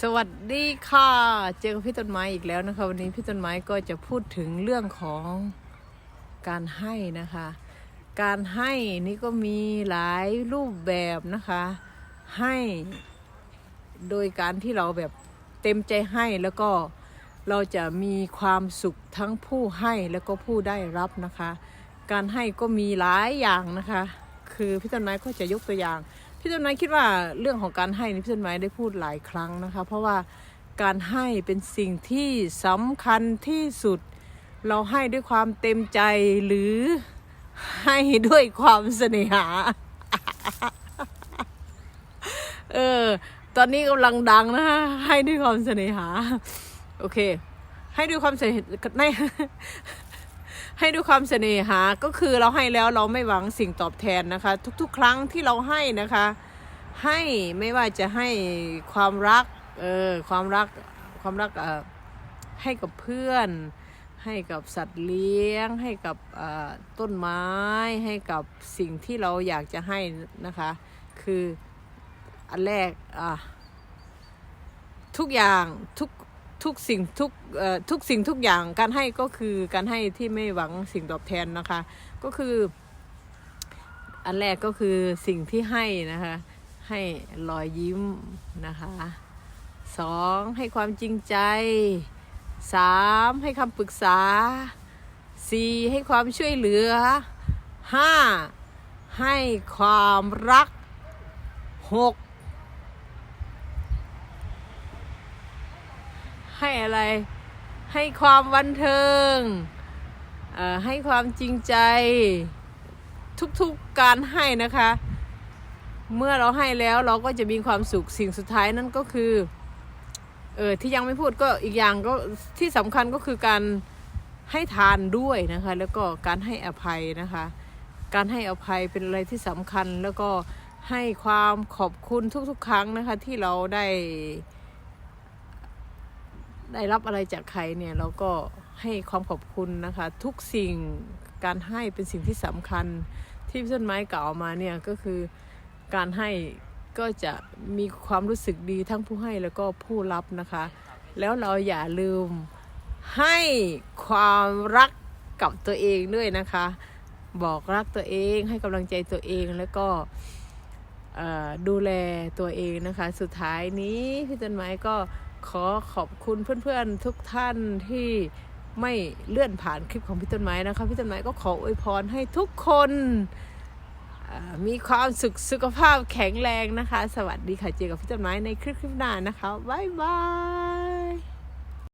สวัสดีค่ะ เจอกับพี่ต้นไม้อีกแล้วนะคะ วันนี้พี่ต้นไม้ก็จะพูดถึงเรื่องของการให้นะคะ การให้นี่ก็มีหลายรูปแบบนะคะ ให้โดยการที่เราแบบเต็มใจให้แล้วก็เราจะมีความสุขทั้งผู้ให้แล้วก็ผู้ได้รับนะคะ การให้ก็มีหลายอย่างนะคะ คือพี่ต้นไม้ก็จะยกตัวอย่าง พี่ต้นไม้คิดว่าเรื่องของการให้นี่พี่ต้นไม้ได้พูดหลายครั้งนะคะ เพราะว่าการให้เป็นสิ่งที่สำคัญที่สุด เราให้ด้วยความเต็มใจหรือให้ด้วยความเสน่หา เออ ตอนนี้กำลังดังนะคะให้ด้วยความเสน่หา โอเค ให้ด้วยความเสน่หา ให้ด้วยความเสน่หาก็คือเราให้แล้วเราไม่หวังสิ่งตอบแทนนะคะ ทุกๆ ครั้งที่เราให้นะคะ ให้ไม่ว่าจะให้ความรักเออความรักความรักเออให้กับเพื่อน ให้กับสัตว์เลี้ยง ให้กับต้นไม้ ให้กับสิ่งที่เราอยากจะให้นะคะ คืออันแรกอะทุกอย่างทุก ทุกสิ่งทุกทุกสิ่งทุกอย่างการให้ก็คือการให้ที่ไม่หวังสิ่งตอบแทนนะคะ ก็คือ อันแรกก็คือสิ่งที่ให้นะคะ ให้รอยยิ้มนะคะสองให้ความจริงใจสามให้คำปรึกษาสี่ให้ความช่วยเหลือห้าให้ความรักหก ให้อะไร ให้ความบันเทิงให้ความจริงใจ ทุกๆการให้นะคะ เมื่อเราให้แล้วเราก็จะมีความสุขสิ่งสุดท้ายนั่นก็คือเออที่ยังไม่พูดก็อีกอย่างก็ที่สำคัญก็คือการให้ทานด้วยนะคะ แล้วก็การให้อภัยนะคะ การให้อภัยเป็นอะไรที่สำคัญแล้วก็ให้ความขอบคุณทุกๆ ครั้งนะคะที่เราได้ ได้รับอะไรจากใครเนี่ยเราก็ให้ความขอบคุณนะคะ ทุกสิ่งการให้เป็นสิ่งที่สำคัญที่พี่ต้นไม้กล่าวมาเนี่ยก็คือการให้ก็จะมีความรู้สึกดีทั้งผู้ให้แล้วก็ผู้รับนะคะ แล้วเราอย่าลืมให้ความรักกับตัวเองด้วยนะคะ บอกรักตัวเองให้กำลังใจตัวเองแล้วก็ดูแลตัวเองนะคะ สุดท้ายนี้พี่ต้นไม้ก็ ขอขอบคุณเพื่อนๆทุกท่านที่ไม่เลื่อนผ่านคลิปของพี่ต้นไม้นะคะพี่ต้นไม้ก็ขออวยพรให้ทุกคนมีความสุขสุขภาพแข็งแรงนะคะ สวัสดีค่ะเจอกับพี่ต้นไม้ในคลิปคลิปหน้านะคะบ๊ายบาย